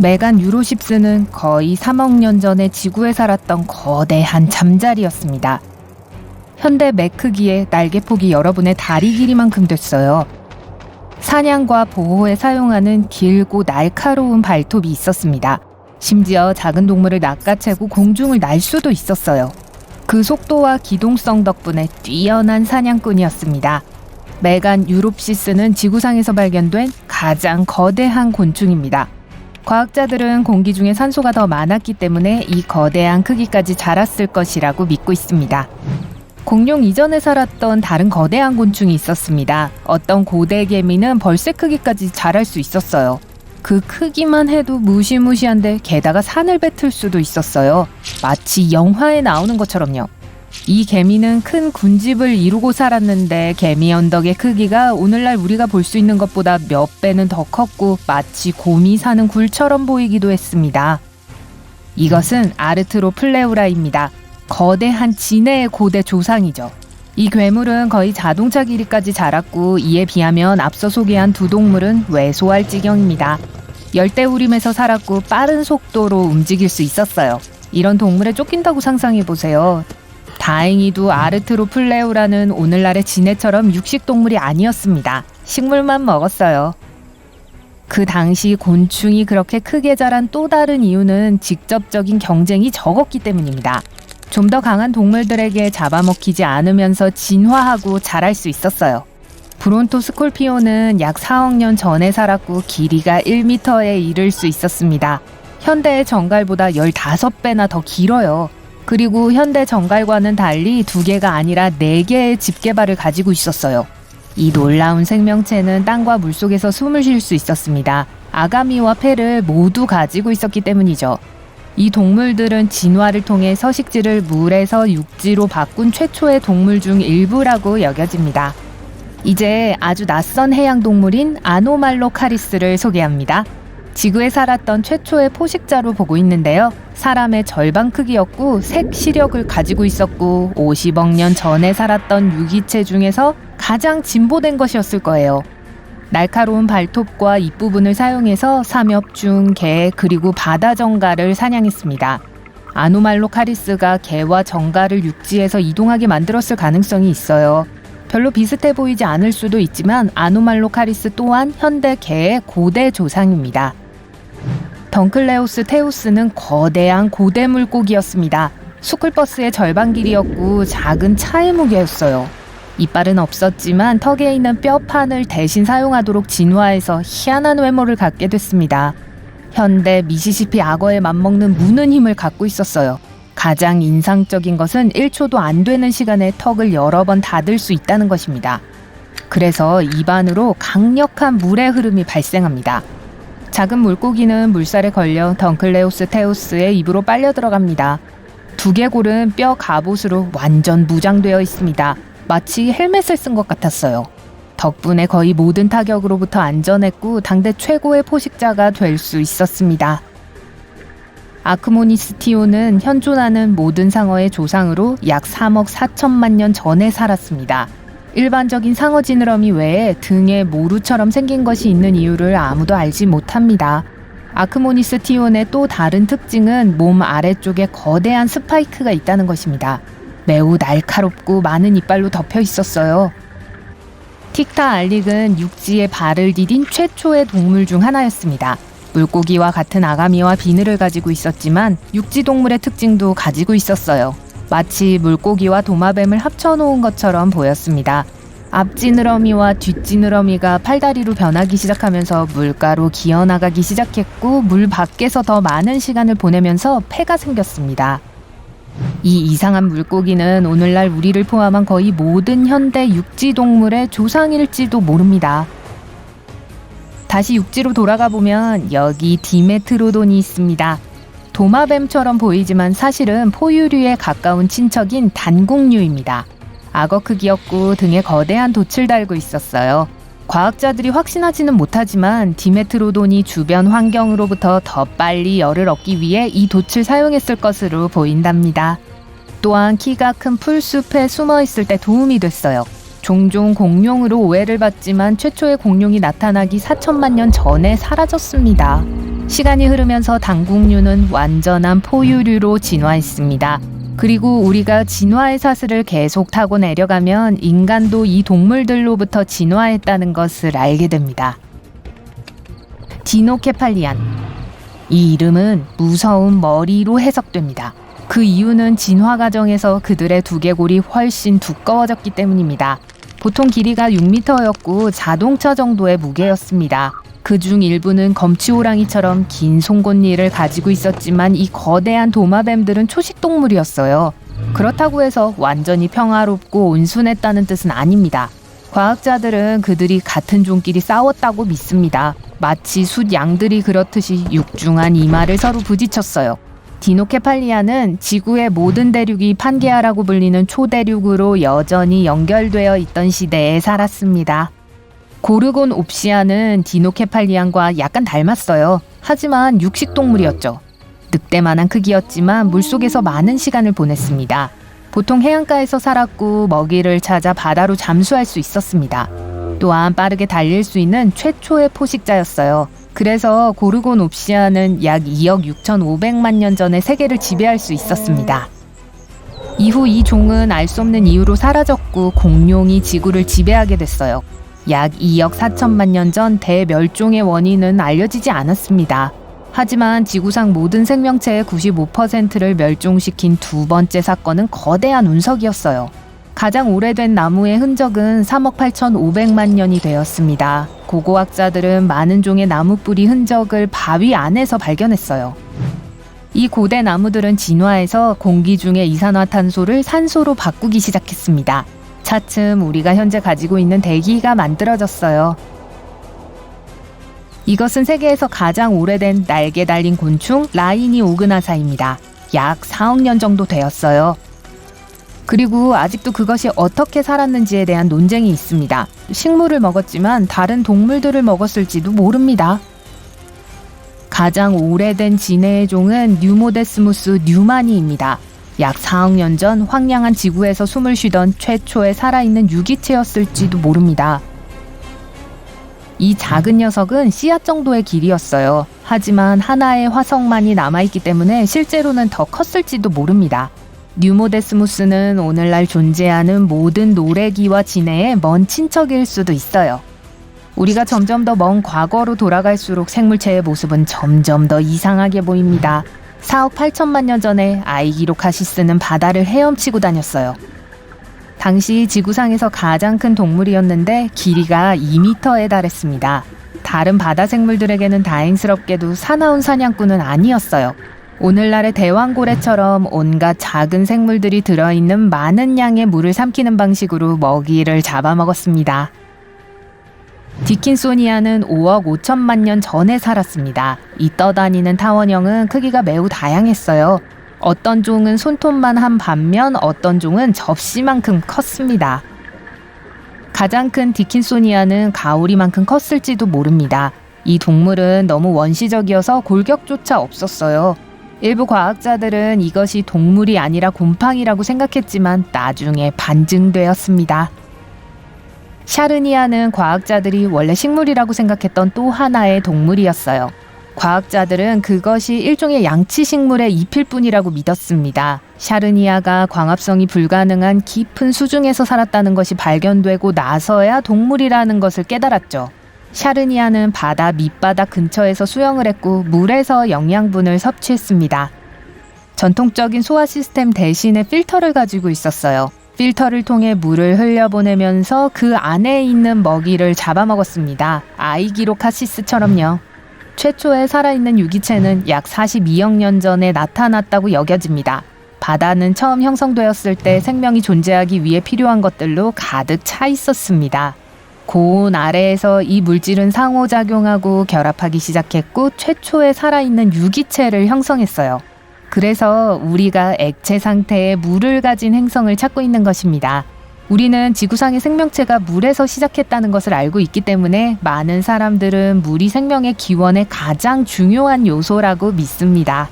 메간 유로십스는 거의 3억 년 전에 지구에 살았던 거대한 잠자리였습니다. 현대 매 크기의 날개폭이 여러분의 다리 길이만큼 됐어요. 사냥과 보호에 사용하는 길고 날카로운 발톱이 있었습니다. 심지어 작은 동물을 낚아채고 공중을 날 수도 있었어요. 그 속도와 기동성 덕분에 뛰어난 사냥꾼이었습니다. 메간 유롭시스는 지구상에서 발견된 가장 거대한 곤충입니다. 과학자들은 공기 중에 산소가 더 많았기 때문에 이 거대한 크기까지 자랐을 것이라고 믿고 있습니다. 공룡 이전에 살았던 다른 거대한 곤충이 있었습니다. 어떤 고대 개미는 벌새 크기까지 자랄 수 있었어요. 그 크기만 해도 무시무시한데 게다가 산을 뱉을 수도 있었어요. 마치 영화에 나오는 것처럼요. 이 개미는 큰 군집을 이루고 살았는데 개미 언덕의 크기가 오늘날 우리가 볼 수 있는 것보다 몇 배는 더 컸고 마치 곰이 사는 굴처럼 보이기도 했습니다. 이것은 아르트로 플레우라입니다. 거대한 진해의 고대 조상이죠. 이 괴물은 거의 자동차 길이까지 자랐고 이에 비하면 앞서 소개한 두 동물은 왜소할 지경입니다. 열대우림에서 살았고 빠른 속도로 움직일 수 있었어요. 이런 동물에 쫓긴다고 상상해 보세요. 다행히도 아르트로플레우라는 오늘날의 진해처럼 육식 동물이 아니었습니다. 식물만 먹었어요. 그 당시 곤충이 그렇게 크게 자란 또 다른 이유는 직접적인 경쟁이 적었기 때문입니다. 좀 더 강한 동물들에게 잡아먹히지 않으면서 진화하고 자랄 수 있었어요. 브론토 스콜피오는 약 4억 년 전에 살았고 길이가 1m에 이를 수 있었습니다. 현대의 정갈보다 15배나 더 길어요. 그리고 현대 정갈과는 달리 두 개가 아니라 네 개의 집게발을 가지고 있었어요. 이 놀라운 생명체는 땅과 물 속에서 숨을 쉴 수 있었습니다. 아가미와 폐를 모두 가지고 있었기 때문이죠. 이 동물들은 진화를 통해 서식지를 물에서 육지로 바꾼 최초의 동물 중 일부라고 여겨집니다. 이제 아주 낯선 해양 동물인 아노말로카리스를 소개합니다. 지구에 살았던 최초의 포식자로 보고 있는데요. 사람의 절반 크기였고 색 시력을 가지고 있었고 50억 년 전에 살았던 유기체 중에서 가장 진보된 것이었을 거예요. 날카로운 발톱과 입부분을 사용해서 삼엽중, 개, 그리고 바다 정갈을 사냥했습니다. 아노말로 카리스가 개와 정갈을 육지에서 이동하게 만들었을 가능성이 있어요. 별로 비슷해 보이지 않을 수도 있지만 아노말로 카리스 또한 현대 개의 고대 조상입니다. 덩클레오스 테우스는 거대한 고대 물고기였습니다. 수쿨버스의 절반 길이었고 작은 차의 무게였어요. 이빨은 없었지만 턱에 있는 뼈판을 대신 사용하도록 진화해서 희한한 외모를 갖게 됐습니다. 현대 미시시피 악어에 맞먹는 무는 힘을 갖고 있었어요. 가장 인상적인 것은 1초도 안 되는 시간에 턱을 여러 번 닫을 수 있다는 것입니다. 그래서 입안으로 강력한 물의 흐름이 발생합니다. 작은 물고기는 물살에 걸려 덩클레오스 테우스의 입으로 빨려 들어갑니다. 두개골은 뼈 갑옷으로 완전 무장되어 있습니다. 마치 헬멧을 쓴 것 같았어요. 덕분에 거의 모든 타격으로부터 안전했고 당대 최고의 포식자가 될 수 있었습니다. 아크모니스티오는 현존하는 모든 상어의 조상으로 약 3억 4천만 년 전에 살았습니다. 일반적인 상어 지느러미 외에 등에 모루처럼 생긴 것이 있는 이유를 아무도 알지 못합니다. 아크모니스 티온의 또 다른 특징은 몸 아래쪽에 거대한 스파이크가 있다는 것입니다. 매우 날카롭고 많은 이빨로 덮여 있었어요. 틱타 알릭은 육지에 발을 디딘 최초의 동물 중 하나였습니다. 물고기와 같은 아가미와 비늘을 가지고 있었지만 육지 동물의 특징도 가지고 있었어요. 마치 물고기와 도마뱀을 합쳐놓은 것처럼 보였습니다. 앞지느러미와 뒷지느러미가 팔다리로 변하기 시작하면서 물가로 기어나가기 시작했고 물 밖에서 더 많은 시간을 보내면서 폐가 생겼습니다. 이 이상한 물고기는 오늘날 우리를 포함한 거의 모든 현대 육지 동물의 조상일지도 모릅니다. 다시 육지로 돌아가 보면 여기 디메트로돈이 있습니다. 도마뱀처럼 보이지만 사실은 포유류에 가까운 친척인 단국류입니다. 악어 크기였고 등에 거대한 돛을 달고 있었어요. 과학자들이 확신하지는 못하지만 디메트로돈이 주변 환경으로부터 더 빨리 열을 얻기 위해 이 돛을 사용했을 것으로 보인답니다. 또한 키가 큰 풀숲에 숨어 있을 때 도움이 됐어요. 종종 공룡으로 오해를 받지만 최초의 공룡이 나타나기 4천만 년 전에 사라졌습니다. 시간이 흐르면서 당국류는 완전한 포유류로 진화했습니다. 그리고 우리가 진화의 사슬을 계속 타고 내려가면 인간도 이 동물들로부터 진화했다는 것을 알게 됩니다. 디노케팔리안. 이 이름은 무서운 머리로 해석됩니다. 그 이유는 진화 과정에서 그들의 두개골이 훨씬 두꺼워졌기 때문입니다. 보통 길이가 6m였고 자동차 정도의 무게였습니다. 그 중 일부는 검치호랑이처럼 긴 송곳니를 가지고 있었지만 이 거대한 도마뱀들은 초식 동물이었어요. 그렇다고 해서 완전히 평화롭고 온순했다는 뜻은 아닙니다. 과학자들은 그들이 같은 종끼리 싸웠다고 믿습니다. 마치 숫 양들이 그렇듯이 육중한 이마를 서로 부딪혔어요. 디노케팔리아는 지구의 모든 대륙이 판게아라고 불리는 초대륙으로 여전히 연결되어 있던 시대에 살았습니다. 고르곤 옵시아는 디노케팔리안과 약간 닮았어요. 하지만 육식동물이었죠. 늑대만한 크기였지만 물속에서 많은 시간을 보냈습니다. 보통 해안가에서 살았고 먹이를 찾아 바다로 잠수할 수 있었습니다. 또한 빠르게 달릴 수 있는 최초의 포식자였어요. 그래서 고르곤 옵시아는 약 2억 6,500만 년 전에 세계를 지배할 수 있었습니다. 이후 이 종은 알 수 없는 이유로 사라졌고 공룡이 지구를 지배하게 됐어요. 약 2억 4천만 년 전 대멸종의 원인은 알려지지 않았습니다. 하지만 지구상 모든 생명체의 95%를 멸종시킨 두 번째 사건은 거대한 운석이었어요. 가장 오래된 나무의 흔적은 3억 8,500만 년이 되었습니다. 고고학자들은 많은 종의 나무 뿌리 흔적을 바위 안에서 발견했어요. 이 고대 나무들은 진화해서 공기 중의 이산화탄소를 산소로 바꾸기 시작했습니다. 차츰 우리가 현재 가지고 있는 대기가 만들어졌어요. 이것은 세계에서 가장 오래된 날개 달린 곤충 라이니 오그나사입니다. 약 4억 년 정도 되었어요. 그리고 아직도 그것이 어떻게 살았는지에 대한 논쟁이 있습니다. 식물을 먹었지만 다른 동물들을 먹었을지도 모릅니다. 가장 오래된 진해의 종은 뉴모데스무스 뉴마니입니다. 약 4억 년 전 황량한 지구에서 숨을 쉬던 최초의 살아있는 유기체였을지도 모릅니다. 이 작은 녀석은 씨앗 정도의 길이였어요. 하지만 하나의 화석만이 남아있기 때문에 실제로는 더 컸을지도 모릅니다. 뉴모데스무스는 오늘날 존재하는 모든 노래기와 진해의 먼 친척일 수도 있어요. 우리가 점점 더 먼 과거로 돌아갈수록 생물체의 모습은 점점 더 이상하게 보입니다. 4억 8천만 년 전에 아이기로 카시스는 바다를 헤엄치고 다녔어요. 당시 지구상에서 가장 큰 동물이었는데 길이가 2미터에 달했습니다. 다른 바다 생물들에게는 다행스럽게도 사나운 사냥꾼은 아니었어요. 오늘날의 대왕고래처럼 온갖 작은 생물들이 들어있는 많은 양의 물을 삼키는 방식으로 먹이를 잡아먹었습니다. 디킨소니아는 5억 5천만 년 전에 살았습니다. 이 떠다니는 타원형은 크기가 매우 다양했어요. 어떤 종은 손톱만 한 반면 어떤 종은 접시만큼 컸습니다. 가장 큰 디킨소니아는 가오리만큼 컸을지도 모릅니다. 이 동물은 너무 원시적이어서 골격조차 없었어요. 일부 과학자들은 이것이 동물이 아니라 곰팡이라고 생각했지만 나중에 반증되었습니다. 샤르니아는 과학자들이 원래 식물이라고 생각했던 또 하나의 동물이었어요. 과학자들은 그것이 일종의 양치 식물의 잎일 뿐이라고 믿었습니다. 샤르니아가 광합성이 불가능한 깊은 수중에서 살았다는 것이 발견되고 나서야 동물이라는 것을 깨달았죠. 샤르니아는 바다 밑바닥 근처에서 수영을 했고 물에서 영양분을 섭취했습니다. 전통적인 소화 시스템 대신에 필터를 가지고 있었어요. 필터를 통해 물을 흘려보내면서 그 안에 있는 먹이를 잡아먹었습니다. 아이기로카시스처럼요. 최초의 살아있는 유기체는 약 42억 년 전에 나타났다고 여겨집니다. 바다는 처음 형성되었을 때 생명이 존재하기 위해 필요한 것들로 가득 차 있었습니다. 고온 아래에서 이 물질은 상호작용하고 결합하기 시작했고 최초의 살아있는 유기체를 형성했어요. 그래서 우리가 액체 상태의 물을 가진 행성을 찾고 있는 것입니다. 우리는 지구상의 생명체가 물에서 시작했다는 것을 알고 있기 때문에 많은 사람들은 물이 생명의 기원의 가장 중요한 요소라고 믿습니다.